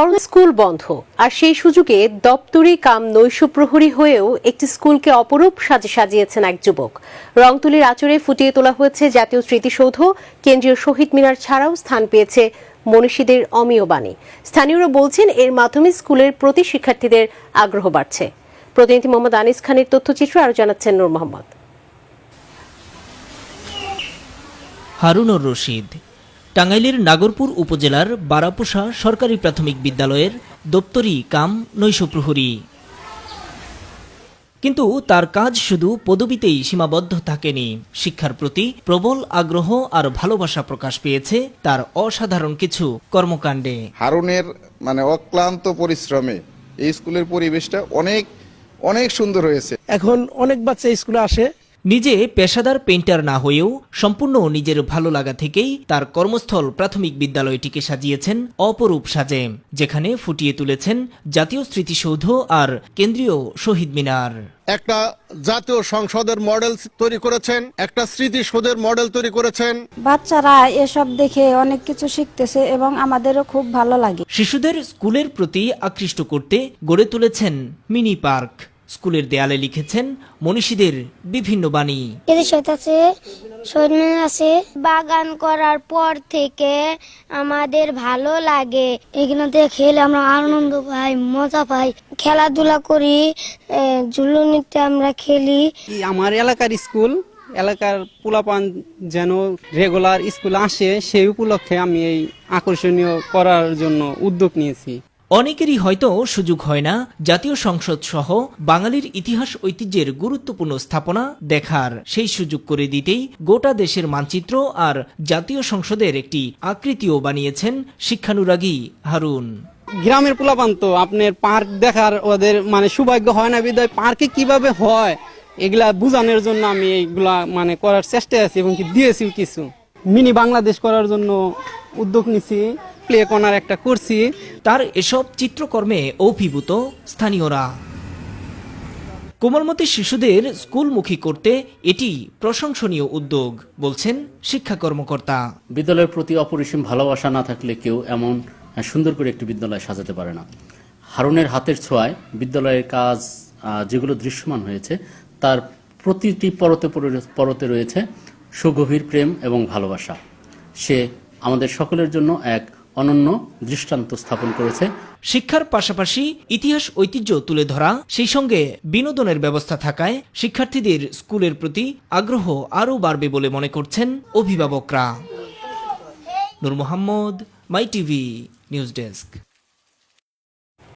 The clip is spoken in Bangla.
করোনা স্কুল বন্ধ। আর সেই সুযোগে দপ্তরি কাম নৈশ প্রহরী হয়েও একটি স্কুলকে অপরূপ সাজে সাজিয়েছেন এক যুবক। রংতুলির আচরে ফুটিয়ে তোলা হয়েছে জাতীয় স্মৃতিসৌধ। কেন্দ্রীয় শহীদ মিনার ছাড়াও স্থান পেয়েছে মনীষীদের অমীয় বাণী। স্থানীয়রা বলছেন, এর মাধ্যমে স্কুলের প্রতি শিক্ষার্থীদের আগ্রহ বাড়ছে। প্রতিনিধি মোহাম্মদ আনিস খানের তথ্যচিত্র আরও জানাচ্ছেন নূর মোহাম্মদ। হারুনুর রশিদ টাঙ্গাইলের নাগরপুর উপজেলার বারাপোষা সরকারি প্রাথমিক বিদ্যালয়ের দপ্তরি কাম নৈশপ্রহরী। কিন্তু তার কাজ শুধু পদবিতেই সীমাবদ্ধ থাকেনি। শিক্ষার প্রতি প্রবল আগ্রহ আর ভালোবাসা প্রকাশ পেয়েছে তার অসাধারণ কিছু কর্মকাণ্ডে। হারুনের মানে অক্লান্ত পরিশ্রমে এই স্কুলের পরিবেশটা অনেক অনেক সুন্দর হয়েছে। এখন অনেক বাচ্চা স্কুলে আসে নিজে পেশাদার পেইন্টার না হয়েও সম্পূর্ণ নিজের ভালো লাগা থেকেই তার কর্মস্থল প্রাথমিক বিদ্যালয়টিকে সাজিয়েছেন অপরূপ সাজে যেখানে ফুটিয়ে তুলেছেন জাতীয় স্মৃতিসৌধ আর কেন্দ্রীয় শহীদ মিনার। একটা জাতীয় সংসদের মডেল তৈরি করেছেন একটা স্মৃতিসৌধের মডেল তৈরি করেছেন। বাচ্চারা এসব দেখে অনেক কিছু শিখতেছে এবং আমাদেরও খুব ভালো লাগে। শিশুদের স্কুলের প্রতি আকৃষ্ট করতে গড়ে তুলেছেন মিনি পার্ক। স্কুলের দেয়ালে লিখেছেন মনীষীদের বিভিন্ন বাণী। এদের সাথে আছে সৈন্য আছে। বাগান করার পর থেকে আমাদের ভালো লাগে। এগুলোতে খেলে আমরা আনন্দ পাই মজা পাই। খেলাধুলা করি ঝুলুনিতে আমরা খেলি। আমার এলাকার স্কুল? এলাকার পোলাপান যেন রেগুলার স্কুল আসে সেই উপলক্ষে আমি এই আকর্ষণীয় করার জন্য উদ্যোগ নিয়েছি। অনেকেরই হয়তো সুযোগ হয় না জাতীয় সংসদ সহ বাঙালির ইতিহাস ঐতিহ্যের গুরুত্বপূর্ণ স্থাপনা দেখার। সেই সুযোগ করে দিতেই গোটা দেশের মানচিত্র আর জাতীয় সংসদের একটি আকৃতিও বানিয়েছেন শিক্ষানুরাগী হারুন। গ্রামের পোলাপান তো, আপনার পার্ক দেখার ওদের মানে সৌভাগ্য হয় না বিদায়। পার্কে কীভাবে হয়, এগুলা বোঝানোর জন্য আমি এইগুলা মানে করার চেষ্টায় আছি এবং কি দিয়েছি কিছু। মিনি বাংলাদেশ করার জন্য উদ্যোগ নিছি। প্লে কর্নার একটা করছি। তার এসব চিত্রকর্মে অভিভূত স্থানীয়রা। কোমলমতি শিশুদের স্কুলমুখী করতে এটি প্রশংসনীয় উদ্যোগ, বলছেন শিক্ষা কর্মকর্তা। বিদ্যালয়ের প্রতি অপরিসীম ভালোবাসা না থাকলে কেউ এমন সুন্দর করে একটি বিদ্যালয় সাজাতে পারে না। হারুনের হাতের ছোঁয়ায় বিদ্যালয়ের কাজ যেগুলো দৃশ্যমান হয়েছে, তার প্রতিটি পরতে পরতে রয়েছে সুগভীর প্রেম এবং ভালোবাসা। সে আমাদের সকলের জন্য এক অনন্য দৃষ্টান্ত স্থাপন করেছে। শিক্ষার পাশাপাশি ইতিহাস ঐতিহ্য তুলে ধরা, সেই সঙ্গে বিনোদনের ব্যবস্থা থাকায় শিক্ষার্থীদের স্কুলের প্রতি আগ্রহ আরও বাড়বে বলে মনে করছেন অভিভাবকরা। Noor Mohammad, my TV, news desk.